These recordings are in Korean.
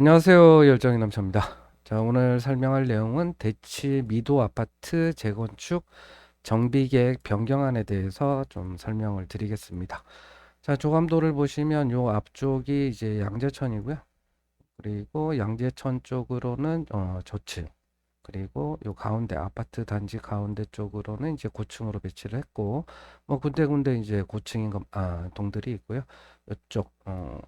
안녕하세요. 열정이 남자입니다. 자, 오늘 설명할 내용은 대치 미도 아파트 재건축 정비 계획 변경안에 대해서 좀 설명을 드리겠습니다. 자, 조감도를 보시면 요 앞쪽이 이제 양재천이고요. 그리고 양재천 쪽으로는 어, 저층. 그리고 요 가운데 아파트 단지 가운데 쪽으로는 이제 고층으로 배치를 했고 뭐 군데군데 이제 고층인 것, 아, 동들이 있고요. 이쪽 어,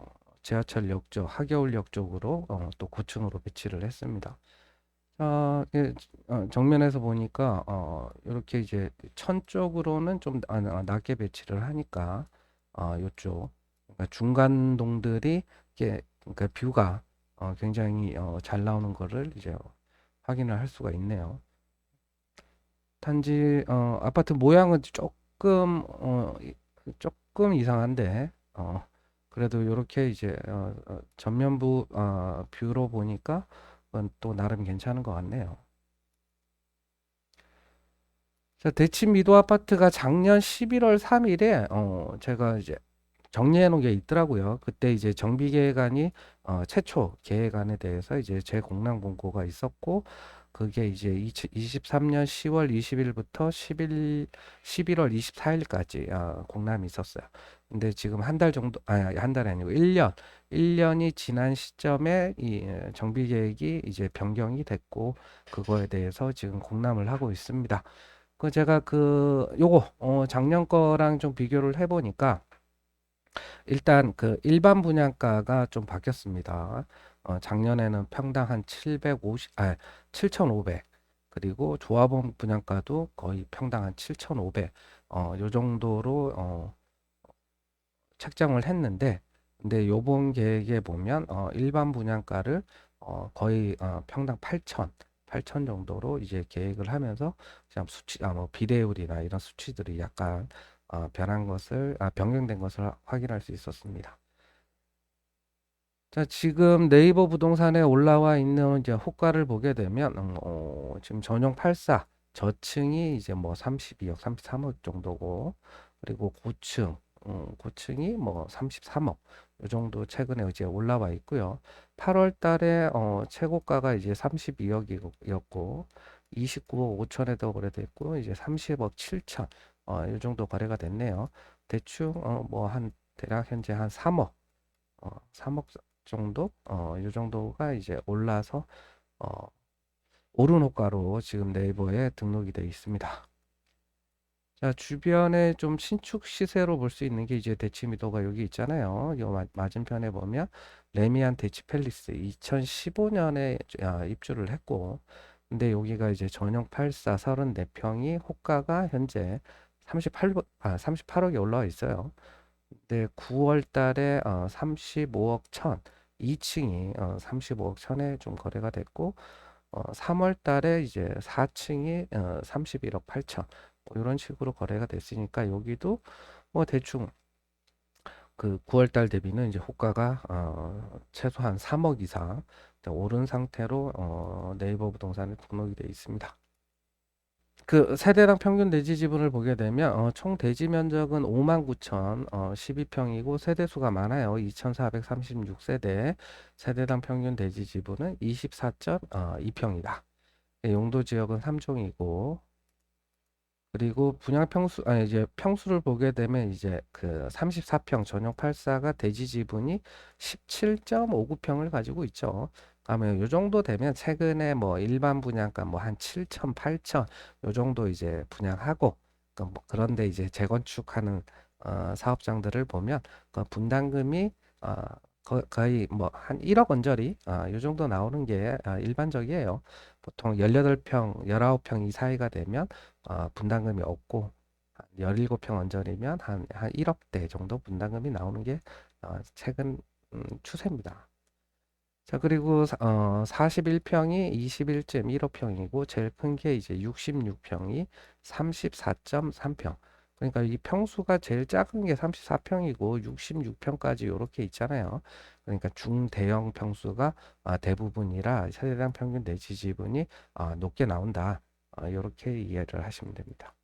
지하철역 쪽, 하겨울역 쪽으로 어, 또 고층으로 배치를 했습니다. 자, 예, 어, 정면에서 보니까 어, 이렇게 이제 천 쪽으로는 좀 아, 아, 낮게 배치를 하니까 어, 이쪽 그러니까 중간 동들이 이게 그러니까 뷰가 어, 굉장히 어, 잘 나오는 거를 이제 확인을 할 수가 있네요. 단지 어, 아파트 모양은 조금 어, 이- 조금 이상한데 어, 그래도 이렇게 이제 어, 어, 전면부 어, 뷰로 보니까 또 나름 괜찮은 것 같네요. 자, 대치 미도 아파트가 작년 11월 3일에 어, 제가 이제 정리해 놓은 게 있더라고요. 그때 이제 정비 계획안이 어, 최초 계획안에 대해서 이제 재공람 공고가 있었고 그게 이제 23년 10월 20일부터 11 11월 24일까지 아, 공람이 있었어요. 근데 지금 한 달 정도 아니 한 달이 아니고 1년 1년이 지난 시점에 이 에, 정비 계획이 이제 변경이 됐고 그거에 대해서 지금 공람을 하고 있습니다. 그 제가 그 요거 어, 작년 거랑 좀 비교를 해 보니까 일단 그 일반 분양가가 좀 바뀌었습니다. 어, 작년에는 평당 한 750, 아, 7,500. 그리고 조합원 분양가도 거의 평당 한 7,500. 어, 요 정도로 어, 책정을 했는데, 근데 요번 계획에 보면 어, 일반 분양가를 어, 거의 어, 평당 8,000, 8,000 정도로 이제 계획을 하면서 그냥 수치, 아, 뭐 비례율이나 이런 수치들이 약간 어, 변한 것을, 아, 변경된 것을 확인할 수 있었습니다. 자, 지금 네이버 부동산에 올라와 있는 이제 호가를 보게 되면, 음, 어, 지금 전용 84, 저층이 이제 뭐 32억, 33억 정도고, 그리고 고층, 음, 고층이 뭐 33억, 이 정도 최근에 이제 올라와 있고요. 8월 달에 어, 최고가가 이제 32억이었고, 29억 5천에도 거래됐고, 이제 30억 7천, 어, 이 정도 거래가 됐네요. 대충 어, 뭐 한 대략 현재 한 3억, 어, 3억 정도, 어, 이 정도가 이제 올라서 어, 오른 호가로 지금 네이버에 등록이 되어 있습니다. 자, 주변에 좀 신축 시세로 볼 수 있는 게 이제 대치미도가 여기 있잖아요. 요 마- 맞은편에 보면 레미안 대치 팰리스 2015년에 입주를 했고, 근데 여기가 이제 전용 84 34평이 호가가 현재 38, 아, 38억이 올라와 있어요. 근데 9월 달에 어, 35억 천, 2층이 어, 35억 천에 좀 거래가 됐고, 어, 3월 달에 이제 4층이 어, 31억 8천, 뭐 이런 식으로 거래가 됐으니까 여기도 뭐 대충 그 9월 달 대비는 이제 호가가 어, 최소한 3억 이상 오른 상태로 어, 네이버 부동산에 등록이 되어 있습니다. 그 세대당 평균 대지 지분을 보게 되면 어, 총 대지 면적은 5만 9천 어, 12평이고 세대 수가 많아요. 2,436세대. 세대당 평균 대지 지분은 24.2평이다. 용도 지역은 3종이고 그리고 분양 평수 아니 이제 평수를 보게 되면 이제 그 34평 전용 84가 대지 지분이 17.59평을 가지고 있죠. 그러면 요 정도 되면 최근에 뭐 일반 분양가 뭐 한 7천, 8천 요 정도 이제 분양하고 그뭐 그런데 이제 재건축하는 어, 사업장들을 보면 그 분담금이 어, 거, 거의 뭐 한 1억 원짜리 아, 요 정도 나오는 게 아, 일반적이에요. 보통 18평, 19평 이 사이가 되면 어, 분담금이 없고 한 17평 언저리면 한, 한 1억대 정도 분담금이 나오는 게 어, 최근 음, 추세입니다. 자, 그리고 사- 어, 41평이 21.15평이고 제일 큰 게 이제 66평이 34.3평. 그러니까 이 평수가 제일 작은 게 34평이고 66평까지 이렇게 있잖아요. 그러니까 중대형 평수가 아, 대부분이라 세대당 평균 내지 지분이 아, 높게 나온다. 아, 이렇게 이해를 하시면 됩니다.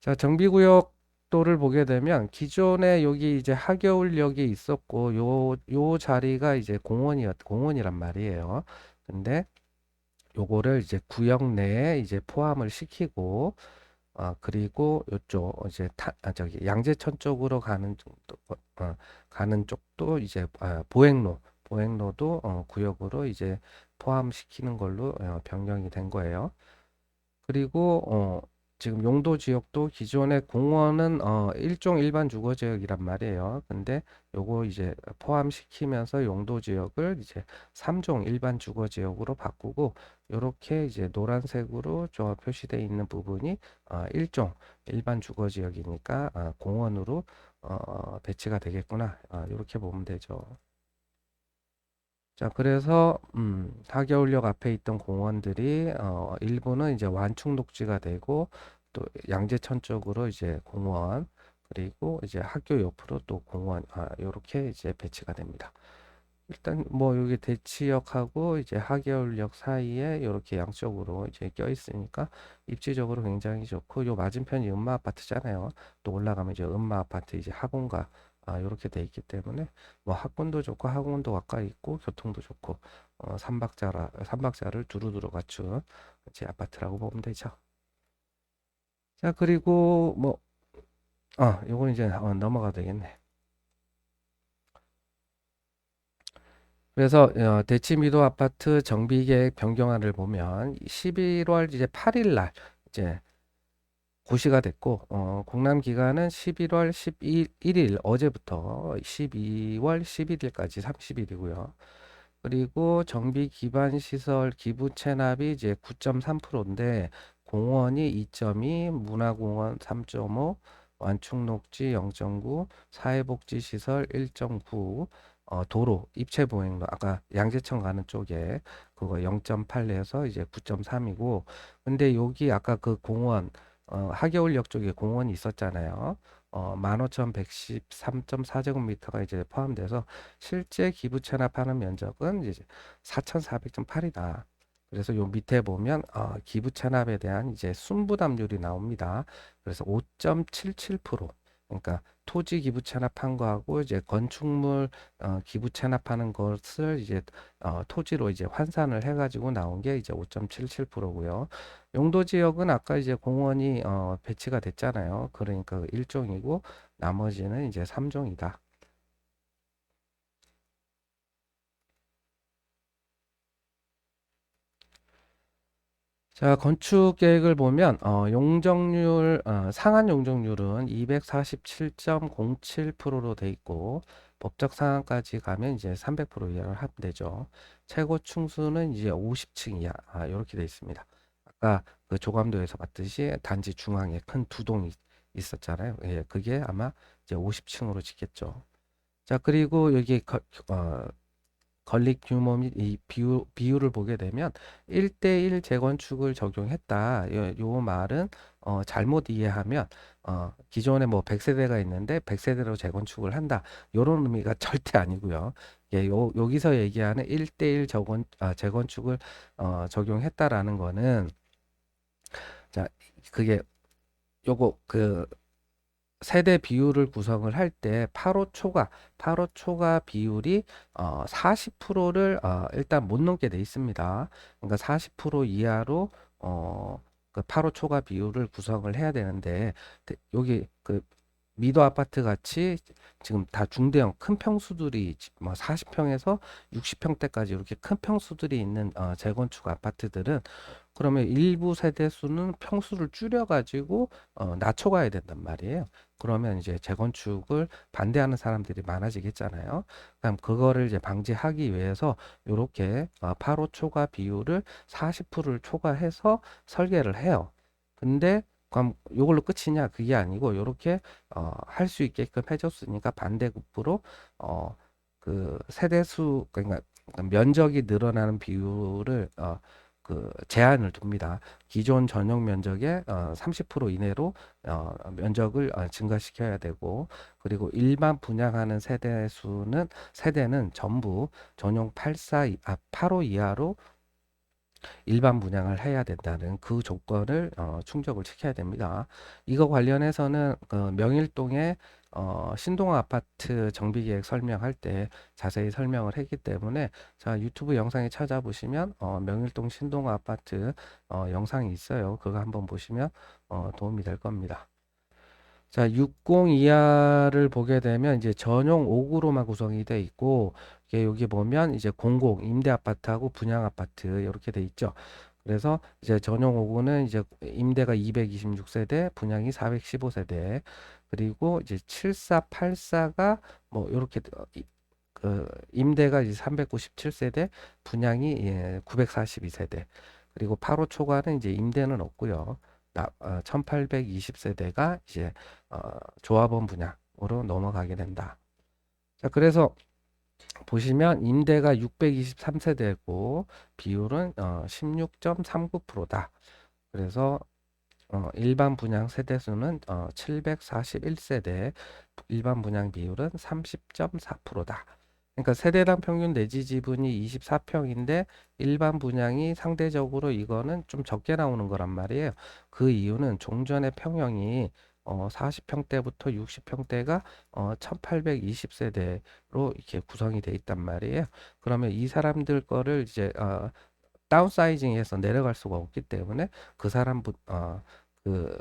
자, 정비구역 도 각도를 보게 되면 기존에 여기 이제 하겨울역이 있었고 요, 요 자리가 이제 공원이었, 공원이란 말이에요. 근데 요거를 이제 구역 내에 이제 포함을 시키고 아 그리고 요쪽 이제 타, 아, 저기 양재천 쪽으로 가는 쪽도 어, 어, 가는 쪽도 이제 아, 보행로 보행로도 어, 구역으로 이제 포함시키는 걸로 어, 변경이 된 거예요. 그리고 어, 지금 용도 지역도 기존의 공원은 어, 일종 일반 주거 지역이란 말이에요. 근데 요거 이제 포함시키면서 용도 지역을 이제 3종 일반 주거 지역으로 바꾸고 요렇게 이제 노란색으로 저 표시되어 있는 부분이 어, 일종 일반 주거 지역이니까 어, 공원으로 어, 배치가 되겠구나. 어, 이렇게 보면 되죠. 자, 그래서 음, 하겨울역 앞에 있던 공원들이 어, 일부는 이제 완충 녹지가 되고 또 양재천 쪽으로 이제 공원 그리고 이제 학교 옆으로 또 공원 아, 요렇게 이제 배치가 됩니다. 일단 뭐 여기 대치역하고 이제 하겨울역 사이에 이렇게 양쪽으로 이제 껴 있으니까 입지적으로 굉장히 좋고 요 맞은편이 음마 아파트잖아요. 또 올라가면 이제 음마 아파트 이제 학원가 아, 이렇게 돼 있기 때문에 뭐 학군도 좋고 학원도 가까이 있고 교통도 좋고 어, 삼박자라 삼박자를 두루두루 갖춘 제 아파트라고 보면 되죠. 자 그리고 뭐 아, 요건 이제 어, 넘어가도 되겠네. 그래서 어, 대치미도 아파트 정비계획 변경안을 보면 11월 이제 8일 날 이제 고시가 됐고 어, 공람 기간은 11월 11일 어제부터 12월 11일까지 30일이고요. 그리고 정비 기반 시설 기부 체납이 이제 9.3%인데 공원이 2.2, 문화공원 3.5, 완충녹지 0.9, 사회복지시설 1.9, 어, 도로 입체 보행로 아까 양재천 가는 쪽에 그거 0.8에서 이제 9.3이고 근데 여기 아까 그 공원 어, 하겨울역 쪽에 공원이 있었잖아요. 어, 15,113.4제곱미터가 이제 포함돼서 실제 기부 체납하는 면적은 이제 4,400.8이다. 그래서 요 밑에 보면 어, 기부 체납에 대한 이제 순부담률이 나옵니다. 그래서 5.77% 그러니까 토지 기부 체납한 거하고 이제 건축물 어, 기부 체납하는 것을 이제 어, 토지로 이제 환산을 해가지고 나온 게 이제 5.77%고요. 용도 지역은 아까 이제 공원이 어, 배치가 됐잖아요. 그러니까 그 일종이고 나머지는 이제 3종이다. 자, 건축 계획을 보면 어, 용적률 어, 상한 용적률은 247.07%로 돼 있고 법적 상한까지 가면 이제 300% 이하를 하면 되죠. 최고 층수는 이제 50층 이하 아, 이렇게 돼 있습니다. 아까 그 조감도에서 봤듯이 단지 중앙에 큰 두 동이 있었잖아요. 예, 그게 아마 이제 50층으로 짓겠죠. 자, 그리고 여기 거, 어, 건립 규모 및 이 비율, 비율을 보게 되면 1대1 재건축을 적용했다. 요, 요 말은 어, 잘못 이해하면 어, 기존에 뭐 100세대가 있는데 100세대로 재건축을 한다. 요런 의미가 절대 아니고요. 예, 요, 여기서 얘기하는 1대1 저건, 아, 재건축을 어, 적용했다라는 거는 자, 그게 요거 그 세대 비율을 구성을 할 때 8호 초과 8호 초과 비율이 어 40%를 어 일단 못 넘게 돼 있습니다. 그러니까 40% 이하로 어그 8호 초과 비율을 구성을 해야 되는데 여기 그 미도 아파트 같이 지금 다 중대형 큰 평수들이 뭐 40평에서 60평대까지 이렇게 큰 평수들이 있는 어 재건축 아파트들은 그러면 일부 세대 수는 평수를 줄여가지고 어, 낮춰가야 된단 말이에요. 그러면 이제 재건축을 반대하는 사람들이 많아지겠잖아요. 그럼 그거를 이제 방지하기 위해서 이렇게 어, 8호 초과 비율을 40%를 초과해서 설계를 해요. 근데 그럼 이걸로 끝이냐? 그게 아니고 이렇게 어, 할 수 있게끔 해줬으니까 반대급부로 어, 그 세대수 그러니까 면적이 늘어나는 비율을 어, 그 제한을 둡니다. 기존 전용 면적의 어, 30% 이내로 어, 면적을 어, 증가시켜야 되고 그리고 일반 분양하는 세대 수는 세대는 전부 전용 84 아, 85 이하로 일반 분양을 해야 된다는 그 조건을 어, 충족을 시켜야 됩니다. 이거 관련해서는 그 명일동의 어, 신동 아파트 정비 계획 설명할 때 자세히 설명을 했기 때문에 자 유튜브 영상에 찾아보시면 어, 명일동 신동 아파트 어, 영상이 있어요. 그거 한번 보시면 어, 도움이 될 겁니다. 자, 60 이하를 보게 되면 이제 전용 5구로만 구성이 돼 있고 이게 여기 보면 이제 공공 임대 아파트하고 분양 아파트 이렇게 돼 있죠. 그래서 이제 전용 5구는 이제 임대가 226세대, 분양이 415세대. 그리고 이제 7484가 뭐 이렇게 그 임대가 이제 397세대, 분양이 예, 942세대. 그리고 8호 초과는 이제 임대는 없고요. 나, 어, 1820세대가 이제 어, 조합원 분양으로 넘어가게 된다. 자, 그래서 보시면 임대가 623세대고 비율은 어, 16.39%다. 그래서 어, 일반 분양 세대수는 어, 741세대, 일반 분양 비율은 30.4%다. 그러니까 세대당 평균 내지 지분이 24평인데 일반 분양이 상대적으로 이거는 좀 적게 나오는 거란 말이에요. 그 이유는 종전의 평형이 어, 40평대부터 60평대가 어, 1820세대로 이렇게 구성이 돼 있단 말이에요. 그러면 이 사람들 거를 이제 어, 다운사이징해서 내려갈 수가 없기 때문에 그 사람 어, 그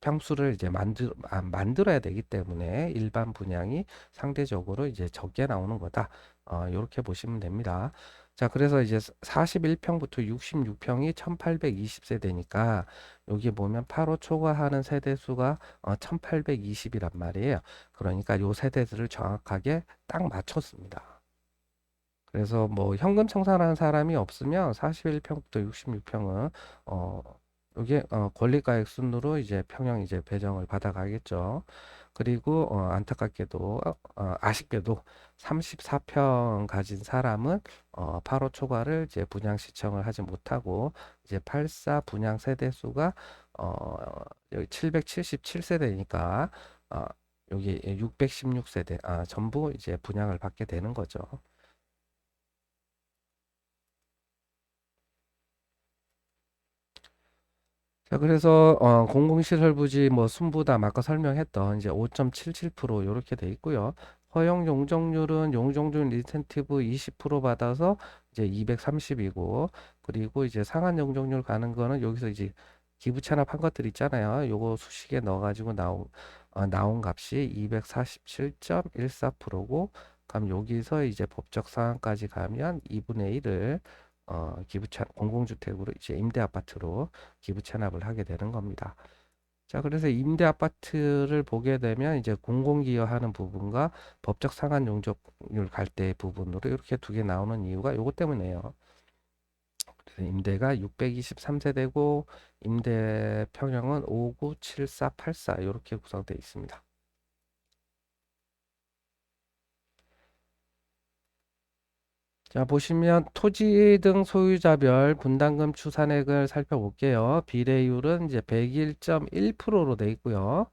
평수를 이제 만들 아, 만들어야 되기 때문에 일반 분양이 상대적으로 이제 적게 나오는 거다. 어, 이렇게 보시면 됩니다. 자, 그래서 이제 41평부터 66평이 1820세대니까 여기 보면 8호 초과하는 세대 수가 어, 1820이란 말이에요. 그러니까 요 세대들을 정확하게 딱 맞췄습니다. 그래서 뭐 현금 청산하는 사람이 없으면 41평부터 66평은 어 이게 어, 권리가액 순으로 이제 평형 이제 배정을 받아가겠죠. 그리고 어, 안타깝게도 어, 어 아쉽게도 34평 가진 사람은 어, 8호 초과를 이제 분양 시청을 하지 못하고 이제 84 분양 세대 수가 어, 여기 777세대니까 어, 여기 616세대 아, 전부 이제 분양을 받게 되는 거죠. 자, 그래서 어, 공공시설 부지 뭐 순부담 아까 설명했던 이제 5.77% 이렇게 돼 있고요. 허용 용적률은 용적률 인센티브 20% 받아서 이제 230이고 그리고 이제 상한 용적률 가는 거는 여기서 이제 기부 체납한 것들 있잖아요. 요거 수식에 넣어 가지고 나온 어, 나온 값이 247.14%고 그럼 여기서 이제 법적 상한까지 가면 2분의 1을 어, 기부 차 공공주택으로 이제 임대 아파트로 기부 체납을 하게 되는 겁니다. 자, 그래서 임대 아파트를 보게 되면 이제 공공기여하는 부분과 법적 상한 용적률 갈때 부분으로 이렇게 두 개 나오는 이유가 요것 때문에요. 임대가 623세대고 임대 평형은 597484 이렇게 구성되어 있습니다. 자, 보시면 토지 등 소유자별 분담금 추산액을 살펴볼게요. 비례율은 이제 101.1%로 돼 있고요.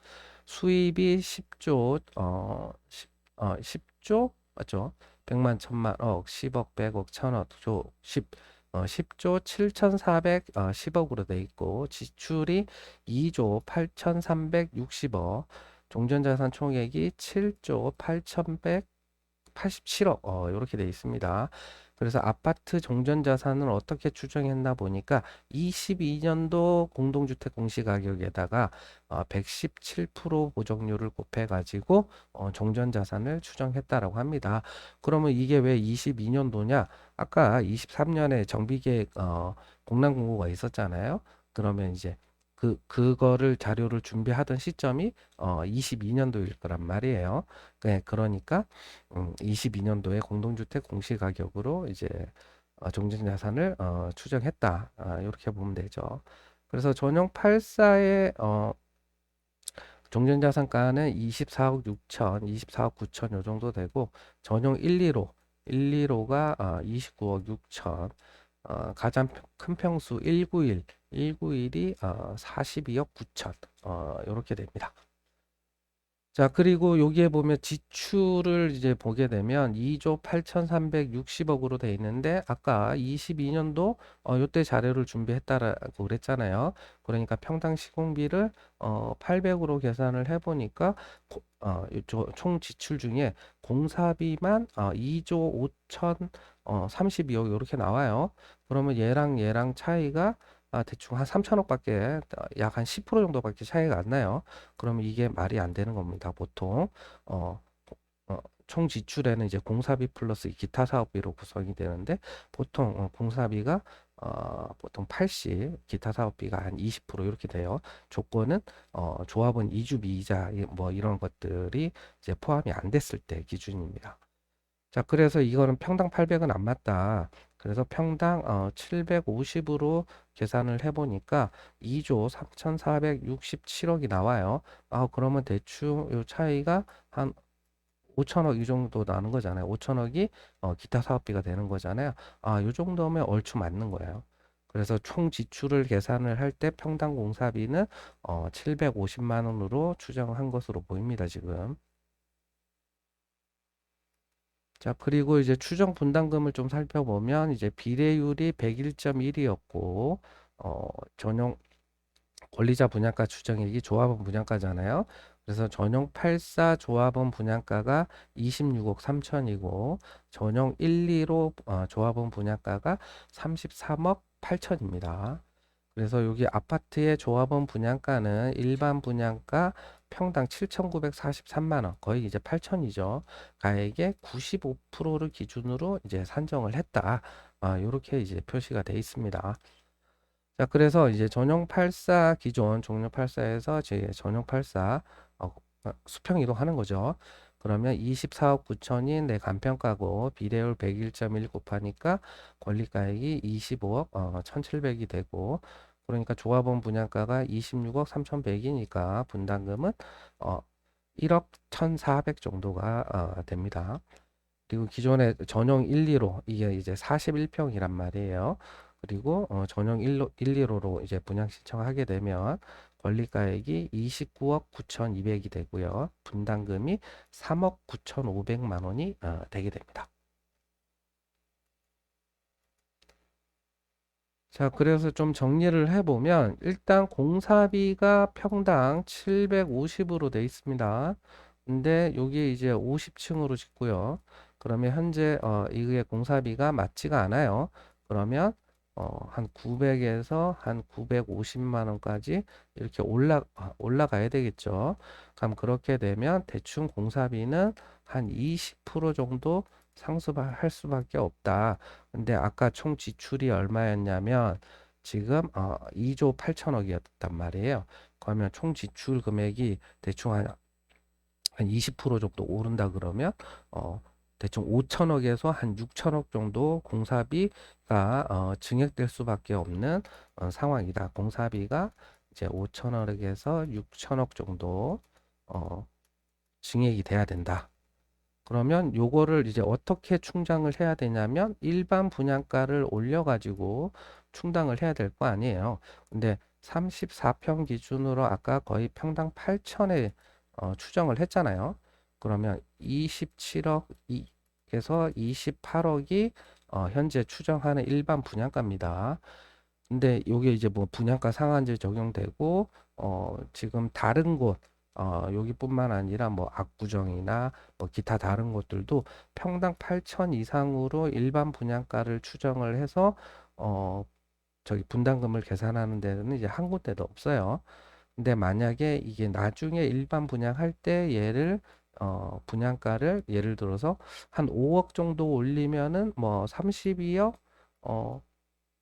수입이 10조, 어, 10, 어, 10조, 맞죠? 100만, 1000만, 억, 10억, 100억, 1000억, 조, 10, 어, 10조 7,410억으로 어, 돼 있고, 지출이 2조 8,360억, 종전자산 총액이 7조 8,100 87억 어, 이렇게 돼 있습니다. 그래서 아파트 종전 자산을 어떻게 추정했나 보니까 22년도 공동주택 공시가격에다가 어, 117% 보정률을 곱해 가지고 어, 종전 자산을 추정했다라고 합니다. 그러면 이게 왜 22년도냐? 아까 23년에 정비계획 어, 공란 공고가 있었잖아요. 그러면 이제 그 그거를 자료를 준비하던 시점이 어 22년도일 거란 말이에요. 네, 그러니까 음, 22년도에 공동주택 공시가격으로 이제 어, 종전자산을 어, 추정했다. 아, 이렇게 보면 되죠. 그래서 전용 84의 어, 종전자산가는 24억 6천, 24억 9천 요 정도 되고 전용 1, 2로 1, 2로가 어, 29억 6천, 어, 가장 큰 평수 191, 191이 어, 42억 9천 어, 이렇게 됩니다. 자, 그리고 여기에 보면 지출을 이제 보게 되면 2조 8,360억으로 돼 있는데 아까 22년도 어, 요때 자료를 준비했다라고 그랬잖아요. 그러니까 평당 시공비를 어, 800으로 계산을 해보니까 고- 어, 요총 지출 중에 공사비만 어, 2조 5천 어, 32억 이렇게 나와요. 그러면 얘랑 얘랑 차이가 아, 대충 한 3천억밖에 약 한 10% 정도밖에 차이가 안 나요. 그러면 이게 말이 안 되는 겁니다. 보통 어, 어, 총 지출에는 이제 공사비 플러스 기타 사업비로 구성이 되는데 보통 어, 공사비가 어, 보통 80, 기타 사업비가 한 20% 이렇게 돼요. 조건은 어, 조합원 이주비 이자 이- 뭐 이런 것들이 이제 포함이 안 됐을 때 기준입니다. 자, 그래서 이거는 평당 800은 안 맞다. 그래서 평당 어, 750으로 계산을 해보니까 2조 3,467억이 나와요. 아, 그러면 대충 요 차이가 한 5천억 이 정도 나는 거잖아요. 5천억이 어, 기타 사업비가 되는 거잖아요. 아, 요 정도면 얼추 맞는 거예요. 그래서 총 지출을 계산을 할 때 평당 공사비는 어, 750만 원으로 추정한 것으로 보입니다, 지금. 자, 그리고 이제 추정 분담금을 좀 살펴보면 이제 비례율이 101.1이었고 어, 전용 권리자 분양가 추정액이 조합원 분양가잖아요. 그래서 전용 84 조합원 분양가가 26억 3천이고 전용 1, 2로 어, 조합원 분양가가 33억 8천입니다. 그래서 여기 아파트의 조합원 분양가는 일반 분양가 평당 7,943만 원, 거의 이제 8천이죠. 가액의 95%를 기준으로 이제 산정을 했다. 아, 이렇게 이제 표시가 돼 있습니다. 자, 그래서 이제 전용 84 기존 종료 84에서 제 전용 84 어, 어, 수평 이동하는 거죠. 그러면 24억 9천인 내 간평가고 비례율 101.1 곱하니까 권리가액이 25억 어, 1,700이 되고 그러니까 조합원 분양가가 26억 3,100이니까 분담금은 어, 1억 1,400 정도가 어, 됩니다. 그리고 기존의 전용 1, 2로 이게 이제 41평이란 말이에요. 그리고 어, 전용 1로, 1, 2로로 이제 분양 신청하게 되면 권리가액이 29억 9,200이 되고요. 분담금이 3억 9,500만 원이 어, 되게 됩니다. 자, 그래서 좀 정리를 해보면 일단 공사비가 평당 750으로 돼 있습니다. 근데 여기 이제 50층으로 짓고요. 그러면 현재 어, 이게 공사비가 맞지가 않아요. 그러면 어, 한 900에서 한 950만 원까지 이렇게 올라 아, 올라가야 되겠죠. 그럼 그렇게 되면 대충 공사비는 한 20% 정도 상승할 수밖에 없다. 근데 아까 총 지출이 얼마였냐면 지금 어, 2조 8천억이었단 말이에요. 그러면 총 지출 금액이 대충 한, 한 20% 정도 오른다 그러면 어, 대충 5천억에서 한 6천억 정도 공사비가 어, 증액될 수밖에 없는 어, 상황이다. 공사비가 이제 5천억에서 6천억 정도 어, 증액이 돼야 된다. 그러면 요거를 이제 어떻게 충당을 해야 되냐면 일반 분양가를 올려가지고 충당을 해야 될 거 아니에요. 근데 34평 기준으로 아까 거의 평당 8천에 어, 추정을 했잖아요. 그러면 27억에서 28억이 어, 현재 추정하는 일반 분양가입니다. 근데 요게 이제 뭐 분양가 상한제 적용되고 어, 지금 다른 곳 어, 여기뿐만 아니라 뭐 압구정이나 뭐 기타 다른 곳들도 평당 8천 이상으로 일반 분양가를 추정을 해서 어, 저기 분담금을 계산하는 데는 이제 한 군데도 없어요. 근데 만약에 이게 나중에 일반 분양할 때 얘를 어, 분양가를 예를 들어서 한 5억 정도 올리면은 뭐 32억 어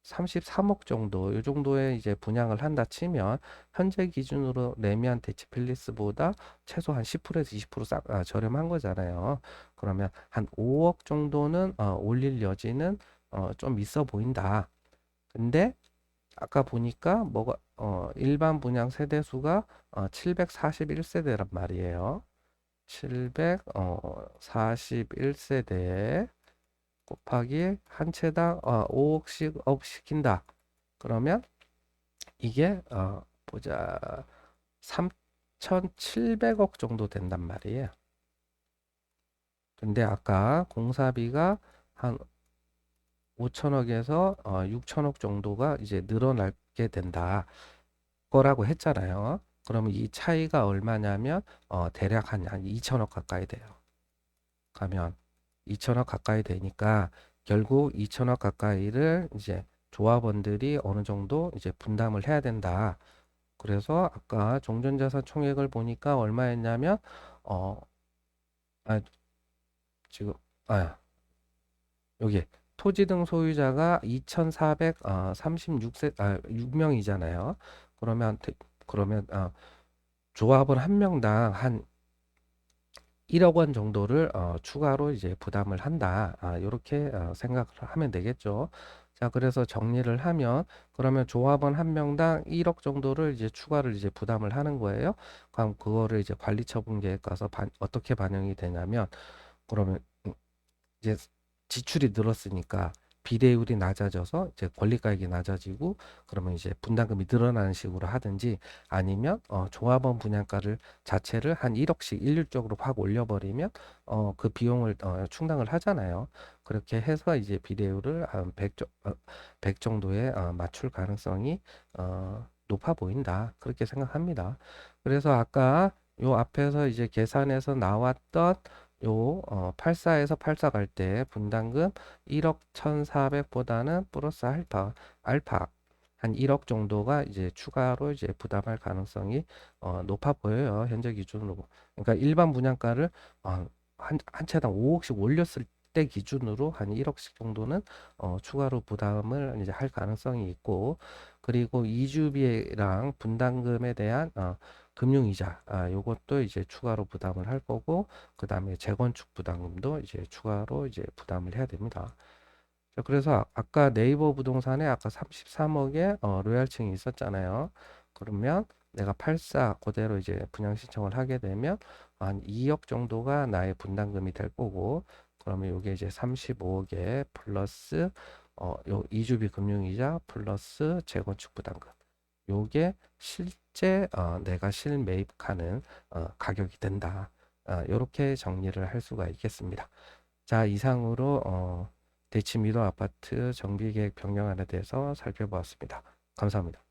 33억 정도, 이 정도의 이제 분양을 한다 치면 현재 기준으로 레미안 대치필리스보다 최소 한 10%에서 20% 싸, 아, 저렴한 거잖아요. 그러면 한 5억 정도는 어, 올릴 여지는 어, 좀 있어 보인다. 근데 아까 보니까 뭐가 어, 일반 분양 세대 수가 어, 741세대란 말이에요. 741세대 곱하기 한 채당 어, 5억씩 억 시킨다. 그러면 이게 어, 보자 4,700억 정도 된단 말이에요. 근데 아까 공사비가 한 5천억에서 어, 6천억 정도가 이제 늘어나게 된다 거라고 했잖아요. 그러면 이 차이가 얼마냐면 어, 대략 한, 한 2천억 가까이 돼요. 가면 2천억 가까이 되니까 결국 2천억 가까이를 이제 조합원들이 어느 정도 이제 분담을 해야 된다. 그래서 아까 종전자산 총액을 보니까 얼마였냐면 어, 아, 지금 아 여기 토지 등 소유자가 2,436세 아 6명이잖아요. 그러면 대- 그러면 어, 조합원 한 명당 한 1억 원 정도를 어, 추가로 이제 부담을 한다. 아, 이렇게 어, 생각을 하면 되겠죠. 자, 그래서 정리를 하면 그러면 조합원 한 명당 1억 정도를 이제 추가를 이제 부담을 하는 거예요. 그럼 그거를 이제 관리 처분 계획 가서 반- 어떻게 반영이 되냐면 그러면 음, 이제 지출이 늘었으니까 비례율이 낮아져서 이제 권리가액이 낮아지고 그러면 이제 분담금이 늘어나는 식으로 하든지 아니면 어, 조합원 분양가를 자체를 한 1억씩 일률적으로 확 올려버리면 어, 그 비용을 어, 충당을 하잖아요. 그렇게 해서 이제 비례율을 한 100, 조- 어, 100 정도에 어, 맞출 가능성이 어, 높아 보인다. 그렇게 생각합니다. 그래서 아까 요 앞에서 이제 계산해서 나왔던 요 어, 84에서 84 갈 때 분담금 1억 1,400보다는 플러스 알파 알파 한 1억 정도가 이제 추가로 이제 부담할 가능성이 어, 높아 보여요. 현재 기준으로. 그러니까 일반 분양가를 어, 한, 한 채당 5억씩 올렸을 때 기준으로 한 1억씩 정도는 어, 추가로 부담을 이제 할 가능성이 있고 그리고 이주비랑 분담금에 대한 어, 금융이자 아, 요것도 이제 추가로 부담을 할 거고 그 다음에 재건축 부담금도 이제 추가로 이제 부담을 해야 됩니다. 자, 그래서 아- 아까 네이버 부동산에 아까 33억의 어, 로얄층이 있었잖아요. 그러면 내가 84 그대로 이제 분양 신청을 하게 되면 한 2억 정도가 나의 분담금이 될 거고 그러면 요게 이제 35억에 플러스 어, 요 이주비 금융이자 플러스 재건축 부담금 요게 실 제 어, 내가 실매입하는 어, 가격이 된다. 어, 이렇게 정리를 할 수가 있겠습니다. 자, 이상으로 어, 대치 미도 아파트 정비계획 변경안에 대해서 살펴보았습니다. 감사합니다.